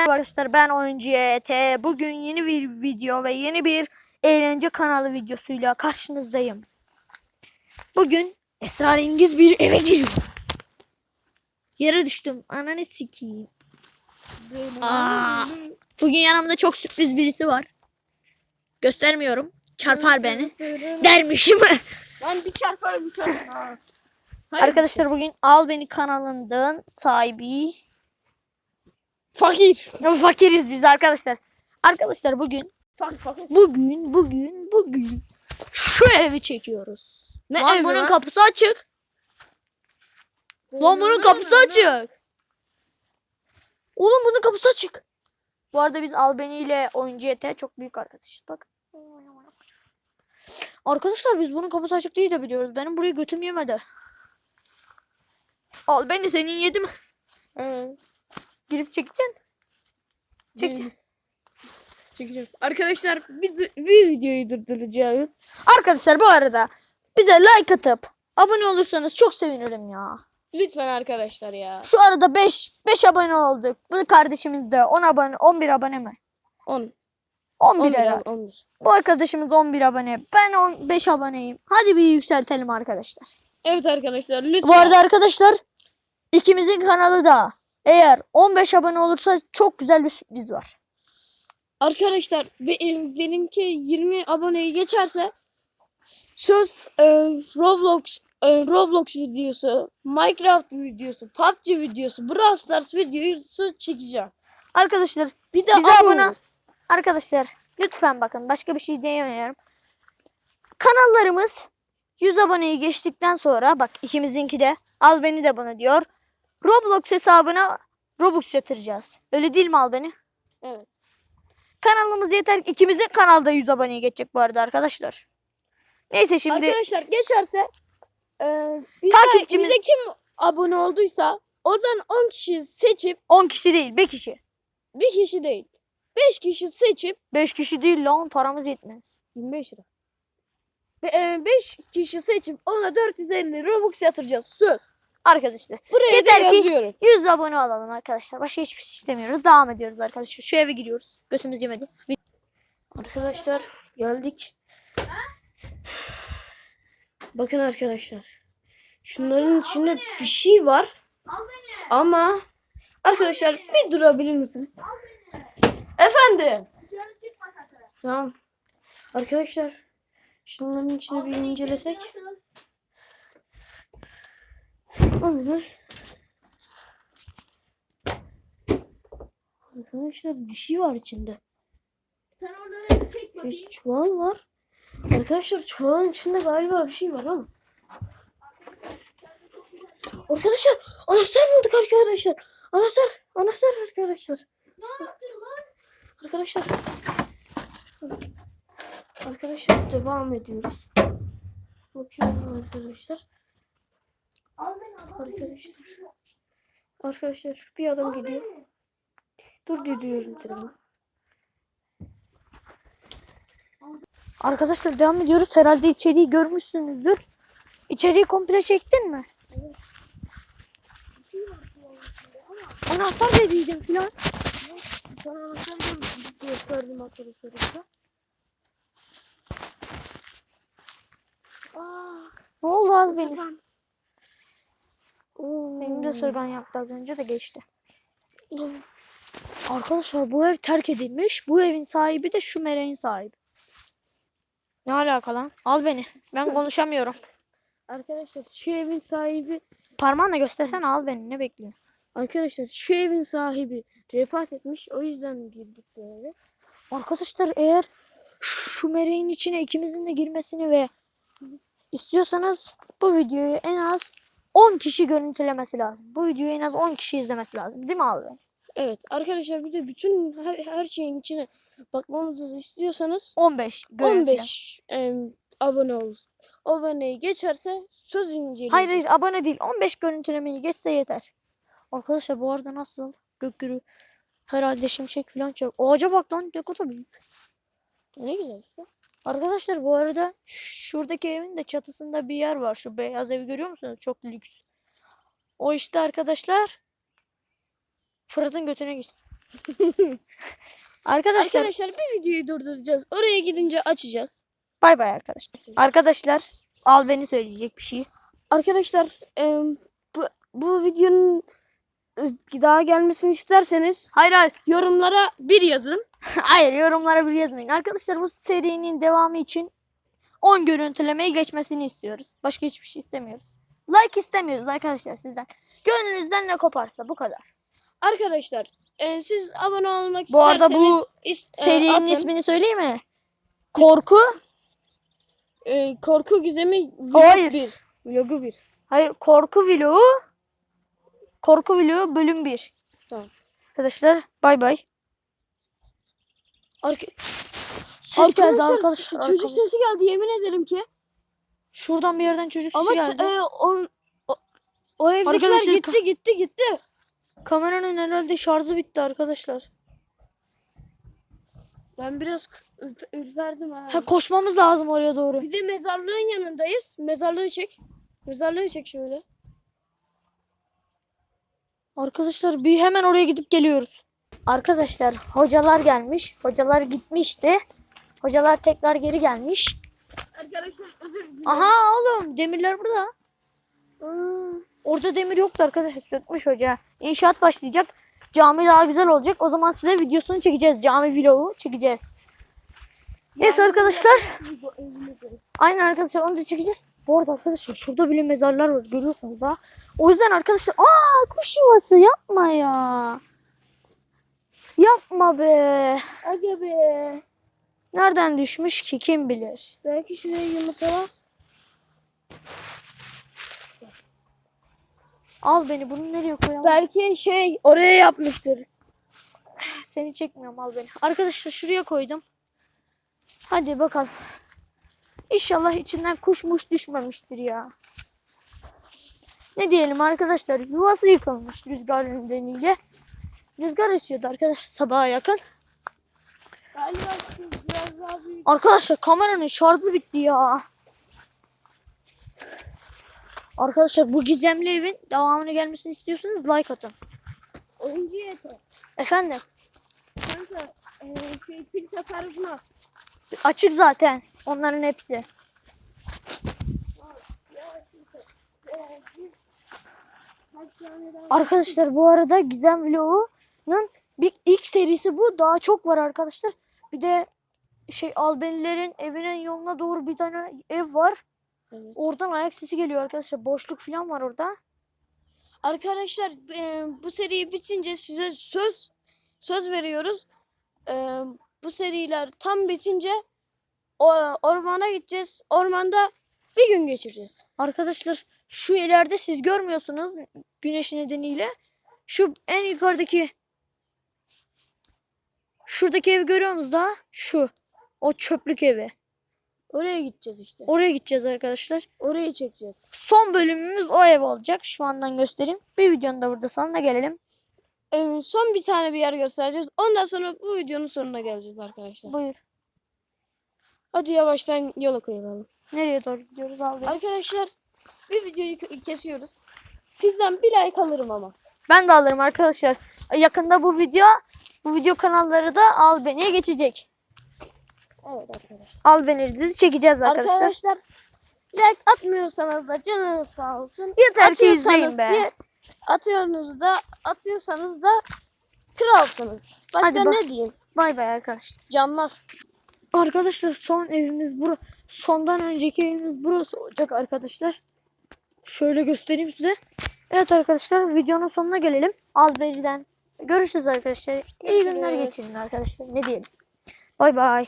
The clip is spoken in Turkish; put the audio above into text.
Arkadaşlar ben oyuncu YT. Bugün yeni bir video ve yeni bir eğlence kanalı videosuyla karşınızdayım. Bugün esrarengiz bir eve giriyorum. Yere düştüm. Ananı sikeyim. Aa, bugün yanımda çok sürpriz birisi var. Göstermiyorum. Çarpar beni. Dermişim. Ben bir çarparım bir çarparım. Arkadaşlar bugün Al Beni kanalından sahibi Fakir. Fakiriz biz arkadaşlar. Arkadaşlar bugün Fakir fakir. bugün bugün bugün şu evi çekiyoruz. Ne Lan evi bunun lan? kapısı açık. Lan bunun kapısı açık. Oğlum bunun kapısı açık. Bu arada biz Albeni ile oyuncu yete çok büyük arkadaşız. Bak. Arkadaşlar biz bunun kapısı açık değil de biliyoruz. Benim buraya götüm yemedi. Albeni senin yedi mi? Evet. Girip çekeceksin. Çek. Çekeceğim. Arkadaşlar bir, bir videoyu durduracağız. Arkadaşlar bu arada bize like atıp abone olursanız çok sevinirim ya. Lütfen arkadaşlar ya. Şu arada 5 5 abone olduk. Bu kardeşimiz de 10 abone 11 abone mi? 10. 11, 11. herhalde. 11. Bu arkadaşımız 11 abone. Ben 15 aboneyim. Hadi bir yükseltelim arkadaşlar. Evet arkadaşlar lütfen. Bu arada arkadaşlar ikimizin kanalı da eğer 15 abone olursa çok güzel bir sürpriz var. Arkadaşlar be- benimki 20 aboneyi geçerse söz e, Roblox e, Roblox videosu, Minecraft videosu, PUBG videosu, Brawl Stars videosu çekeceğim. Arkadaşlar Bir de Bize abone abone. Arkadaşlar lütfen bakın başka bir şey diyemiyorum. Kanallarımız 100 aboneyi geçtikten sonra bak ikimizinki de al beni de bunu diyor. Roblox hesabına Robux yatıracağız. Öyle değil mi al beni? Evet. Kanalımız yeter ki ikimizin kanalda 100 aboneye geçecek bu arada arkadaşlar. Neyse şimdi Arkadaşlar geçerse e, bize, Takipçimiz- bize kim abone olduysa oradan 10 kişi seçip 10 kişi değil 1 kişi. bir kişi değil 5 kişi seçip 5 kişi değil lan paramız yetmez. 25 lira. 5 kişi seçip ona 450 Robux yatıracağız. Söz. Arkadaşlar Buraya Yeter da ki- yazıyorum. 100 abone olalım arkadaşlar. Başka hiçbir şey istemiyoruz. Devam ediyoruz arkadaşlar. Şu eve giriyoruz. Götümüz yemedi. Arkadaşlar geldik. Bakın arkadaşlar. Şunların içinde bir şey var. Ama arkadaşlar bir durabilir misiniz? Efendim. Tamam. Arkadaşlar şunların içine bir incelesek. Olur. Arkadaşlar bir şey var içinde. Sen oradan çek bakayım. Bir çuval var. Arkadaşlar çuvalın içinde galiba bir şey var ama. Arkadaşlar anahtar bulduk arkadaşlar. Anahtar, anahtar arkadaşlar. Ne lan? Arkadaşlar. Arkadaşlar devam ediyoruz. Bakıyorum arkadaşlar. Arkadaşlar. Arkadaşlar bir adam gidiyor. Dur gidiyorum dedim. Arkadaşlar devam ediyoruz. Herhalde içeriği görmüşsünüzdür. İçeriği komple çektin mi? Anahtar dediydim filan. Sana anahtar gösterdim arkadaşlar. Ne oldu az benim? Oo. Benim de sırgan yaptı az önce de geçti. Arkadaşlar bu ev terk edilmiş. Bu evin sahibi de şu mereğin sahibi. Ne alaka lan? Al beni. Ben konuşamıyorum. Arkadaşlar şu evin sahibi Parmağınla göstersen al beni. Ne bekliyorsun? Arkadaşlar şu evin sahibi vefat etmiş. O yüzden girdik bu eve. Arkadaşlar eğer şu şu mereğin içine ikimizin de girmesini ve istiyorsanız bu videoyu en az 10 kişi görüntülemesi lazım. Bu videoyu en az 10 kişi izlemesi lazım. Değil mi abi? Evet arkadaşlar bir de bütün her, her şeyin içine bakmamızı istiyorsanız 15 görüntüle. 15 em, abone olsun. Aboneyi geçerse söz inceleyeceğiz. Hayır hayır abone değil. 15 görüntülemeyi geçse yeter. Arkadaşlar bu arada nasıl? Gökyüzü herhalde şimşek falan çak. Ağaca bak lan ne kadar büyük. Ne güzel işte. Arkadaşlar bu arada şuradaki evin de çatısında bir yer var. Şu beyaz evi görüyor musunuz? Çok lüks. O işte arkadaşlar Fırat'ın götüne gitsin. Arkadaşlar Arkadaşlar bir videoyu durduracağız. Oraya gidince açacağız. bay bay arkadaşlar. Arkadaşlar al beni söyleyecek bir şey. Arkadaşlar e, bu, bu videonun daha gelmesini isterseniz Hayır hayır. yorumlara bir yazın. Hayır yorumlara bir yazmayın. Arkadaşlar bu serinin devamı için 10 görüntülemeyi geçmesini istiyoruz. Başka hiçbir şey istemiyoruz. Like istemiyoruz arkadaşlar sizden. Gönlünüzden ne koparsa bu kadar. Arkadaşlar e, siz abone olmak Bu arada bu isterseniz is- e, Serinin atın. ismini söyleyeyim mi? Korku. E, korku gizemi vlog Hayır. 1. Vlogu 1. Hayır korku vlogu. Korku vlogu bölüm 1. Tamam. Arkadaşlar bay bay. Arka Ses geldi arkadaşlar, arkadaşlar. çocuk arkamızda. sesi geldi yemin ederim ki. Şuradan bir yerden çocuk Ama sesi geldi. e, o, o, o evdekiler Arkadaşlar, gitti gitti gitti. Kameranın herhalde şarjı bitti arkadaşlar. Ben biraz ürp- ürperdim. Ha, koşmamız lazım oraya doğru. Bir de mezarlığın yanındayız. Mezarlığı çek. Mezarlığı çek şöyle. Arkadaşlar bir hemen oraya gidip geliyoruz. Arkadaşlar hocalar gelmiş. Hocalar gitmişti. Hocalar tekrar geri gelmiş. Arkadaşlar özür dilerim. Aha oğlum demirler burada. Orada demir yoktu arkadaşlar. Sökmüş hoca. İnşaat başlayacak. Cami daha güzel olacak. O zaman size videosunu çekeceğiz. Cami vlogu çekeceğiz. Neyse arkadaşlar. Aynen arkadaşlar onu da çekeceğiz. Bu arada arkadaşlar şurada bile mezarlar var. Görüyorsunuz ha. O yüzden arkadaşlar aa kuş yuvası yapma ya. Yapma be. Aga be. Nereden düşmüş ki kim bilir. Belki şuraya yumurtala. Al beni bunu nereye koyalım? Belki şey oraya yapmıştır. Seni çekmiyorum al beni. Arkadaşlar şuraya koydum. Hadi bakalım. İnşallah içinden kuşmuş düşmemiştir ya. Ne diyelim arkadaşlar yuvası yıkılmış rüzgar nedeniyle. Rüzgar esiyordu arkadaşlar sabaha yakın. Galiba. Arkadaşlar kameranın şarjı bitti ya. Arkadaşlar bu gizemli evin devamını gelmesini istiyorsanız like atın. Oyuncu yeter. Efendim Kanka e, şey, pil tasarrufuna. açık zaten onların hepsi. Arkadaşlar bu arada Gizem Vlogu'nun bir ilk serisi bu. Daha çok var arkadaşlar. Bir de şey Albanilerin evinin yoluna doğru bir tane ev var. Evet. Oradan ayak sesi geliyor arkadaşlar. Boşluk falan var orada. Arkadaşlar e, bu seri bitince size söz söz veriyoruz. E, bu seriler tam bitince ormana gideceğiz. Ormanda bir gün geçireceğiz. Arkadaşlar şu ileride siz görmüyorsunuz güneş nedeniyle. Şu en yukarıdaki şuradaki evi görüyor musunuz daha? Şu. O çöplük evi. Oraya gideceğiz işte. Oraya gideceğiz arkadaşlar. Orayı çekeceğiz. Son bölümümüz o ev olacak. Şu andan göstereyim. Bir videonun da burada sonuna gelelim. E, son bir tane bir yer göstereceğiz. Ondan sonra bu videonun sonuna geleceğiz arkadaşlar. Buyur. Hadi yavaştan yola koyalım. Nereye doğru gidiyoruz abi? Arkadaşlar bir videoyu ke- kesiyoruz. Sizden bir like alırım ama. Ben de alırım arkadaşlar. Yakında bu video bu video kanalları da Albany'ye geçecek. Evet arkadaşlar. Albany'de de çekeceğiz arkadaşlar. Arkadaşlar like atmıyorsanız da canınız sağ olsun. Yeter ki izleyin Atıyorsanız be. ki- Atıyorsunuz da atıyorsanız da kralsınız. Başka Hadi ne diyeyim? Bay bay arkadaşlar. Canlar. Arkadaşlar son evimiz bura. Sondan önceki evimiz burası olacak arkadaşlar. Şöyle göstereyim size. Evet arkadaşlar videonun sonuna gelelim. Albany'den görüşürüz arkadaşlar. İyi günler geçirin arkadaşlar. Ne diyelim. Bay bay.